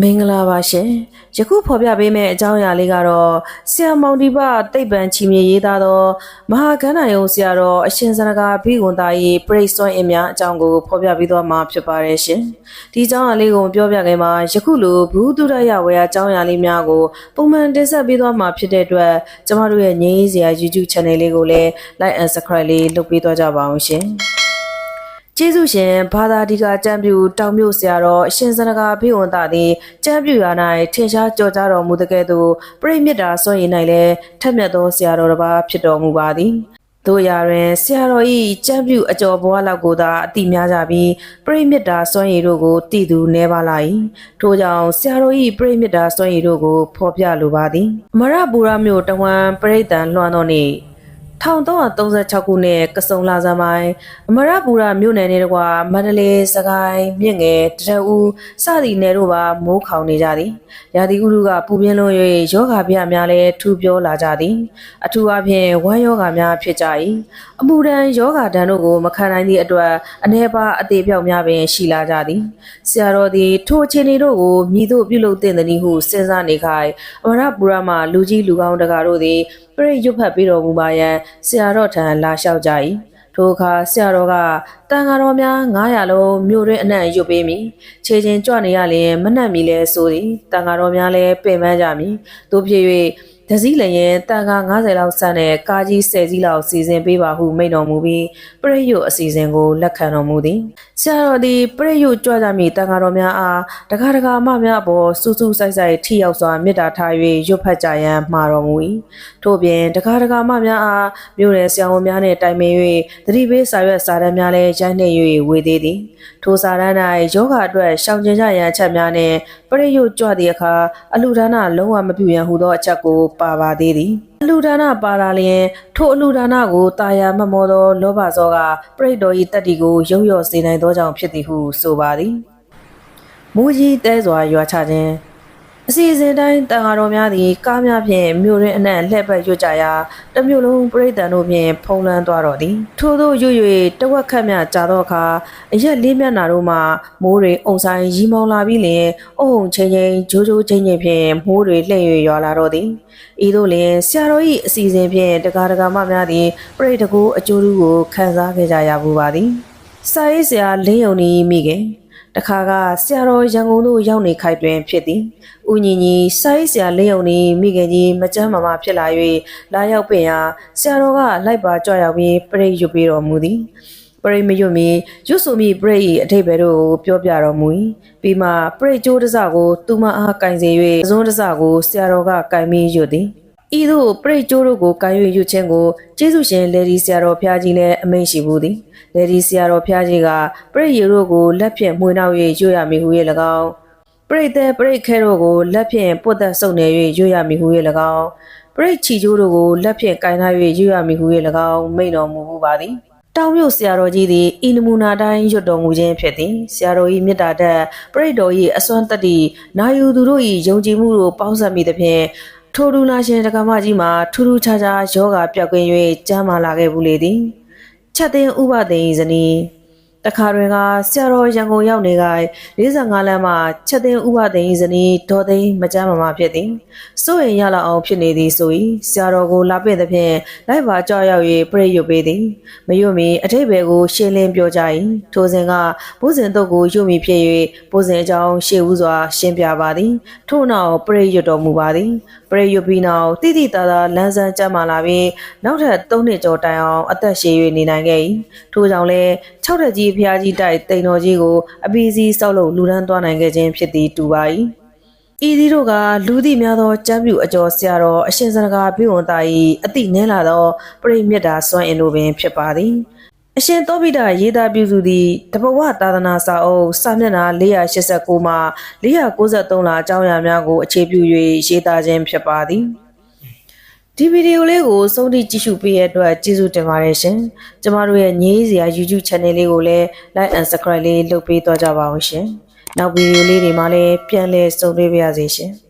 မင်္ဂလာပါရှင်ယခုဖော်ပြပေးမယ့်အကြောင်းအရာလေးကတော့ဆရာမောင်ဒီပတိတ်ပံချီမြေရေးသားသောမဟာကန္နာယုံဆရာတော်အရှင်စနကဘိဂွန်သား၏ပရိတ်စွမ်းအင်များအကြောင်းကိုဖော်ပြပေးသွားမှာဖြစ်ပါတယ်ရှင်ဒီအကြောင်းအရာလေးကိုပြောပြခဲ့မှာယခုလိုဘူးတုရရဝေယအကြောင်းအရာလေးများကိုပုံမှန်တင်ဆက်ပေးသွားမှာဖြစ်တဲ့အတွက်ကျမတို့ရဲ့ငြိမ်းစရာ YouTube Channel လေးကိုလည်း Like and Subscribe လေးလုပ်ပေးသွားကြပါအောင်ရှင် ကျေးဇူးရှင်ဘာသာဒီကကျမ်းပြူတောင်မြို့ဆရာတော်အရှင်စနကဘိဝန္တာသည်ကျမ်းပြူရာ၌ထင်ရှားကြော်ကြားတော်မူတဲ့ကဲ့သို့ပြိမြတ်တာစွန့်ရင်၌လည်းထက်မြတ်သောဆရာတော်တစ်ပါးဖြစ်တော်မူပါသည်တို့ရာတွင်ဆရာတော်၏ကျမ်းပြူအကျော်ဘွားလောက်ကိုသာအတိများကြပြီးပြိမြတ်တာစွန့်ရည်တို့ကိုတည်သူနေပါလာ၏ထို့ကြောင့်ဆရာတော်၏ပြိမြတ်တာစွန့်ရည်တို့ကိုဖော်ပြလိုပါသည်အမရပူရမြို့တဝန်ပြိဋ္ဌံလွှမ်းသောနေ့ 1336ခုနှစ်ကစုံလာဇန်ပိုင်းအမရပူရမြို့နယ်နဲ့တကွာမန္တလေးစကိုင်းမြင့်ငယ်တရဦးစသည့်နယ်တို့ပါမိုးခေါင်နေကြသည်ရာသီဥတုကပူပြင်းလွန်း၍ယောဂဗျများလည်းထူပြောလာကြသည် အထူးအဖြင့်ဝမ်းယောဂများဖြစ်ကြ၏အမှုတန်းယောဂဒဏ်တို့ကိုမခံနိုင်သည့်အတွက်အနေပါအသေးပြောက်များပင်ရှိလာကြသည်ဆရာတော်သည်ထိုအခြေအနေတို့ကိုမြည်သို့ပြုလုပ်သင့်သည်ဟုစဉ်းစားနေခိုင်အမရပူရမှလူကြီးလူကောင်းတကာတို့သည် ပြိရွတ်ဖတ်ပြီးတော်မူပါရန်ဆရာတော်ထံလာလျှောက်ကြ၏ထိုအခါဆရာတော်ကတန်ဃာတော်များ900လုံးမြို့တွင်အနှံ့ရွတ်ပေးမိခြေချင်းကြွနေရလျင်မနှံ့မီလဲဆိုသည်တန်ဃာတော်များလည်းပင်ပန်းကြမည်တို့ဖြစ်၍ ဒစည်းလည်းရင်တန်ခါ90လောက်ဆန့်တဲ့ကားကြီး10စီးလောက်စီစဉ်ပေးပါဟုမိန့်တော်မူပြီးပရိယုတ်အစီအစဉ်ကိုလက်ခံတော်မူသည်ဆရာတော်သည်ပရိယုတ်ကြွကြမည်တန်ခါတော်များအားတခါတခါမများအပေါ်စူးစူးဆိုင်ဆိုင်ထိရောက်စွာမေတ္တာထား၍ရွတ်ဖတ်ကြရန်မှာတော်မူ၏ထို့ပြင်တခါတခါမများအားမြို့နယ်ဆရာဝန်များနှင့်တိုင်ပင်၍သတိပေးစာရွက်စာတမ်းများလည်းရိုက်နှိပ်၍ဝေသေးသည်ထိုစာတမ်း၌ယောဂအတွက်ရှောင်ကျဉ်ကြရန်အချက်များနှင့်ပရိယုတ်ကြွသည့်အခါအလူဒါနလုံးဝမပြုရန်ဟူသောအချက်ကိုပါပါသေးသည်အလူဒါနပါလာလျင်ထိုအလူဒါနကိုတာယာမမောသောလောဘဇောကပရိတော်၏တတ္တိကိုရုပ်ရော့စေနိုင်သောကြောင့်ဖြစ်သည်ဟုဆိုပါသည်မူကြီးတဲစွာရွာချခြင်း အစီအစဉ်တိုင်းတန်ဃာတော်များသည်ကားများဖြင့်မြို့ရင်းအနှံ့လှည့်ပတ်ရွတ်ကြရာတစ်မြို့လုံးပြိတ္တန်တို့ဖြင့်ဖုံးလွှမ်းသွားတော်သည်ထို့သောရွ၍တဝက်ခတ်မြကြာသောအခါအရက်လေးမျက်နာတို့မှမိုးတွေအုံဆိုင်ရီမောင်လာပြီးလျင်အုံချင်းချင်းဂျိုးဂျိုးချင်းချင်းဖြင့်မိုးတွေလှည့်၍ရွာလာတော့သည်ဤသို့လျင်ဆရာတော်၏အစီအစဉ်ဖြင့်တကားတကားမများသည်ပြိတ္တကိုအကျိုးတူကိုခံစားခဲ့ကြရဘူးပါသည်စာရေးဆရာလင်းယုံနီမိခင် တခါကဆရာတော်ရန်ကုန်သို့ရောက်နေခိုက်တွင်ဖြစ်သည်။ဦးညီညီစိုင်းဆရာလေးယုံနေမိခင်ကြီးမကြမ်းမမဖြစ်လာ၍လာရောက်ပင်ရာဆရာတော်ကလိုက်ပါကြွရောက်ပြီးပြိတ်ရွတ်ပေးတော်မူသည်။ပရိမရွတ်မီရွတ်ဆိုမီပရိ၏အထိပ္ပယ်တို့ကိုပြောပြတော်မူ၏ပြီးမှပရိကျိုးတစကိုသူမအားကင်စေ၍အစွန်းတစကိုဆရာတော်ကကင်ပြီးရွတ်သည် ဤသို့ပရိကျိုးတို့ကိုကင်၍ရွတ်ခြင်းကိုကျေးဇူးရှင်လေဒီဆရာတော်ဖျားကြီးလည်းအမိန့်ရှိဘူးသည်လေဒီဆရာတော်ဖျားကြီးကပရိယေတို့ကိုလက်ဖြင့်မှွေနှောက်၍ရွတ်ရမည်ဟု၍၎င်းပရိသေပရိခဲတို့ကိုလက်ဖြင့်ပုတ်သက်ဆုပ်နေ၍ရွတ်ရမည်ဟု၍၎င်းပရိချီကျိုးတို့ကိုလက်ဖြင့်ကင်ထား၍ရွတ်ရမည်ဟု၍၎င်းမိန့်တော်မူဘူးပါသည်တောင်မြို့ဆရာတော်ကြီးသည်ဤနမူနာတိုင်းရွတ်တော်မူခြင်းဖြစ်သည်ဆရာတော်၏မေတ္တာတက်ပရိတော်၏အစွမ်းတတ္တိနာယူသူတို့၏ယုံကြည်မှုတို့ပေါင်းစပ်မိသဖြင့် ထိုဒူနာရှင်တက္ကမကြီးမှာထူးထူးခြားခြားယောဂပြောက်ကင်း၍ကျမ်းမာလာခဲ့ဘူးလေသည်ချက်သိန်းဥပသိန်းဇနီး တခါတွင်ကဆရာတော်ရန်ကုန်ရောက်နေက45လမ်းမှာချက်သိန်းဥပသိန်းဇနီးဒေါ်သိန်းမကြမ်းမမာဖြစ်သည်စိုးရင်ရလောက်အောင်ဖြစ်နေသည်ဆို၏ဆရာတော်ကိုလာပင့်သဖြင့်လိုက်ပါကြောက်ရောက်၍ပြည့်ရွတ်ပေးသည်မရွတ်မီအထိပ္ပယ်ကိုရှင်းလင်းပြောကြ၏ထိုစဉ်ကဘုဇင်တုတ်ကိုရွတ်မီဖြစ်၍ဘုဇင်အကြောင်းရှေ့ဦးစွာရှင်းပြပါသည်ထို့နောက်ပြည့်ရွတ်တော်မူပါသည်ပြည့်ရွတ်ပြီးနောက်တိတိတသာလန်းဆန်းကြမ်းမာလာပြီးနောက်ထပ်3နှစ်ကျော်တိုင်အောင်အသက်ရှည်၍နေနိုင်ခဲ့၏ထို့ကြောင့်လည်း6ထက်ကြီးဖျားကြီးတိုက်တိန်တော်ကြီးကိုအပီစီဆောက်လုပ်လူဒန်းသွားနိုင်ခဲ့ခြင်းဖြစ်သည်တူပါ၏ဤသီးတို့ကလူသည့်များသောကျမ်းပြူအကျော်ဆရာတော်အရှင်စရကာဘိဝန္တာ၏အတိနည်းလာသောပရိမြတ်တာစွမ်းအင်တို့ပင်ဖြစ်ပါသည်အရှင်သောဘိဒရေးသားပြုစုသည့်တဘဝသာသနာစာအုပ်စာမျက်နှာ489မှ493လာအကြောင်းအရာများကိုအခြေပြု၍ရေးသားခြင်းဖြစ်ပါသည် ဒီဗီဒီယိုလေးကိုစုံထိကြည့်ရှုပေးရတဲ့အတွက်ကျေးဇူးတင်ပါတယ်ရှင်။ကျမတို့ရဲ့ငြိမ်းစရာ YouTube Channel လေးကိုလည်း Like and Subscribe လေးလုပ်ပေးသွားကြပါအောင်ရှင်။နောက်ဗီဒီယိုလေးတွေမှာလည်းပြန်လည်ဆုံတွေ့ပါရစေရှင်။